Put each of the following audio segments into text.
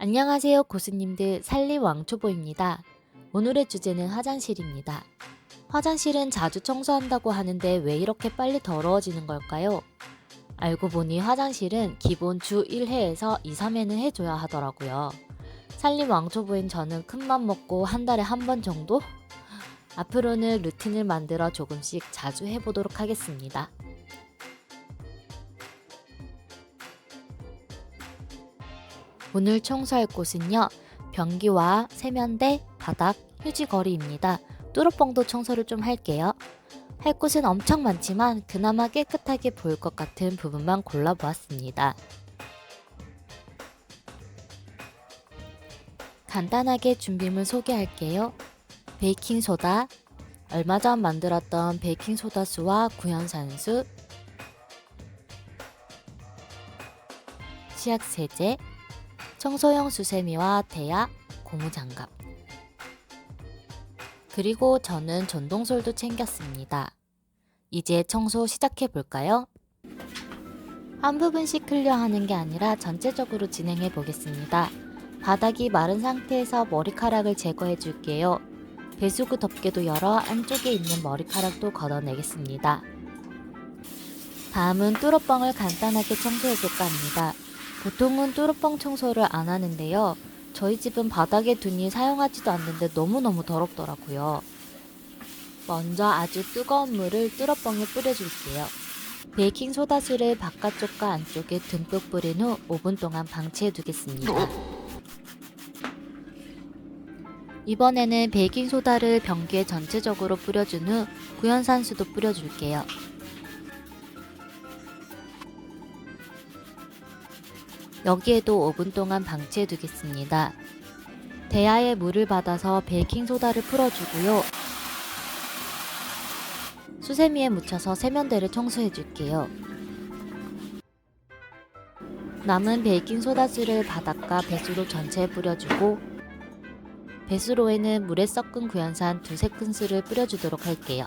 안녕하세요 고수님들 살림 왕초보입니다. 오늘의 주제는 화장실입니다. 화장실은 자주 청소한다고 하는데 왜 이렇게 빨리 더러워지는 걸까요? 알고 보니 화장실은 기본 주 1회에서 2, 3회는 해줘야 하더라고요. 살림 왕초보인 저는 큰맘 먹고 한 달에 한 번 정도? 앞으로는 루틴을 만들어 조금씩 자주 해보도록 하겠습니다. 오늘 청소할 곳은요. 변기와 세면대, 바닥, 휴지거리입니다. 뚜러뻥도 청소를 좀 할게요. 할 곳은 엄청 많지만 그나마 깨끗하게 보일 것 같은 부분만 골라보았습니다. 간단하게 준비물 소개할게요. 베이킹소다, 얼마 전 만들었던 베이킹소다수와 구연산수, 치약세제, 청소용 수세미와 대야, 고무장갑. 그리고 저는 전동솔도 챙겼습니다. 이제 청소 시작해 볼까요? 한 부분씩 클리어하는 게 아니라 전체적으로 진행해 보겠습니다. 바닥이 마른 상태에서 머리카락을 제거해 줄게요. 배수구 덮개도 열어 안쪽에 있는 머리카락도 걷어내겠습니다. 다음은 뚜러뻥을 간단하게 청소해 줄까 합니다. 보통은 뚜러뻥 청소를 안 하는데요. 저희 집은 바닥에 두니 사용하지도 않는데 너무너무 더럽더라고요. 먼저 아주 뜨거운 물을 뚜러뻥에 뿌려줄게요. 베이킹 소다수를 바깥쪽과 안쪽에 듬뿍 뿌린 후 5분 동안 방치해 두겠습니다. 이번에는 베이킹 소다를 변기에 전체적으로 뿌려준 후 구연산수도 뿌려줄게요. 여기에도 5분 동안 방치해 두겠습니다. 대야에 물을 받아서 베이킹소다를 풀어주고요. 수세미에 묻혀서 세면대를 청소해 줄게요. 남은 베이킹소다수를 바닥과 배수로 전체에 뿌려주고 배수로에는 물에 섞은 구연산 두세 큰술을 뿌려주도록 할게요.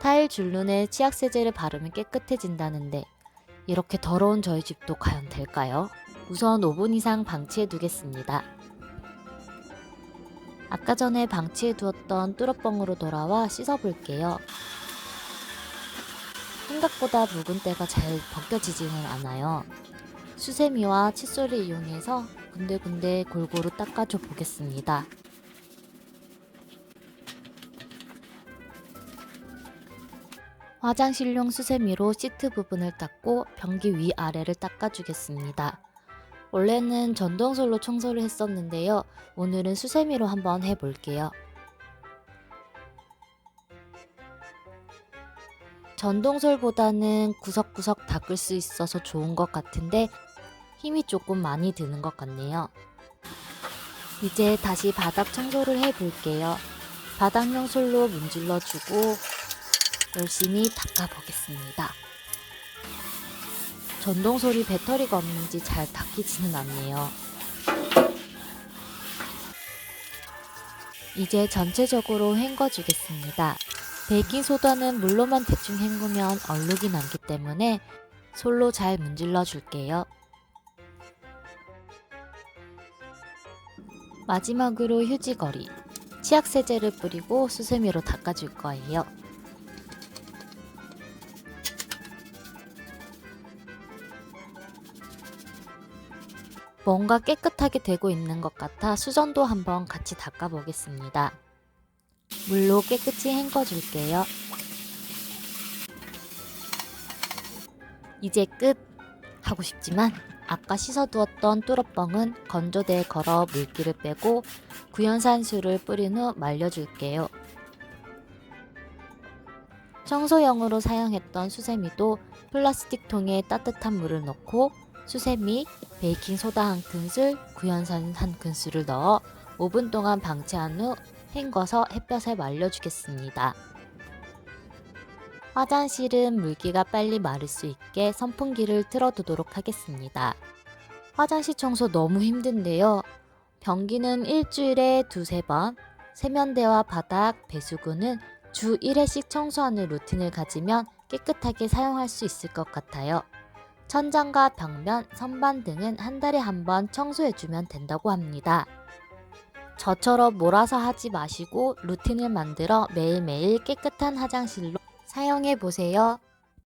타일 줄눈에 치약세제를 바르면 깨끗해진다는데 이렇게 더러운 저희 집도 과연 될까요? 우선 5분 이상 방치해 두겠습니다. 아까 전에 방치해 두었던 뚜러뻥으로 돌아와 씻어 볼게요. 생각보다 묵은 때가 잘 벗겨지지는 않아요. 수세미와 칫솔을 이용해서 군데군데 골고루 닦아줘 보겠습니다. 화장실용 수세미로 시트 부분을 닦고 변기 위아래를 닦아주겠습니다. 원래는 전동솔로 청소를 했었는데요. 오늘은 수세미로 한번 해볼게요. 전동솔보다는 구석구석 닦을 수 있어서 좋은 것 같은데 힘이 조금 많이 드는 것 같네요. 이제 다시 바닥 청소를 해볼게요. 바닥용 솔로 문질러주고 열심히 닦아보겠습니다. 전동솔이 배터리가 없는지 잘 닦이지는 않네요. 이제 전체적으로 헹궈주겠습니다. 베이킹소다는 물로만 대충 헹구면 얼룩이 남기 때문에 솔로 잘 문질러 줄게요. 마지막으로 휴지거리. 치약세제를 뿌리고 수세미로 닦아줄 거예요. 뭔가 깨끗하게 되고 있는 것 같아 수전도 한번 같이 닦아보겠습니다. 물로 깨끗이 헹궈줄게요. 이제 끝! 하고 싶지만 아까 씻어두었던 뚜러뻥은 건조대에 걸어 물기를 빼고 구연산수를 뿌린 후 말려줄게요. 청소용으로 사용했던 수세미도 플라스틱 통에 따뜻한 물을 넣고 수세미, 베이킹소다 한 큰술, 구연산 한 큰술을 넣어 5분 동안 방치한 후 헹궈서 햇볕에 말려주겠습니다. 화장실은 물기가 빨리 마를 수 있게 선풍기를 틀어두도록 하겠습니다. 화장실 청소 너무 힘든데요. 변기는 일주일에 두세 번, 세면대와 바닥, 배수구는 주 1회씩 청소하는 루틴을 가지면 깨끗하게 사용할 수 있을 것 같아요. 천장과 벽면, 선반 등은 한 달에 한 번 청소해주면 된다고 합니다. 저처럼 몰아서 하지 마시고 루틴을 만들어 매일매일 깨끗한 화장실로 사용해 보세요.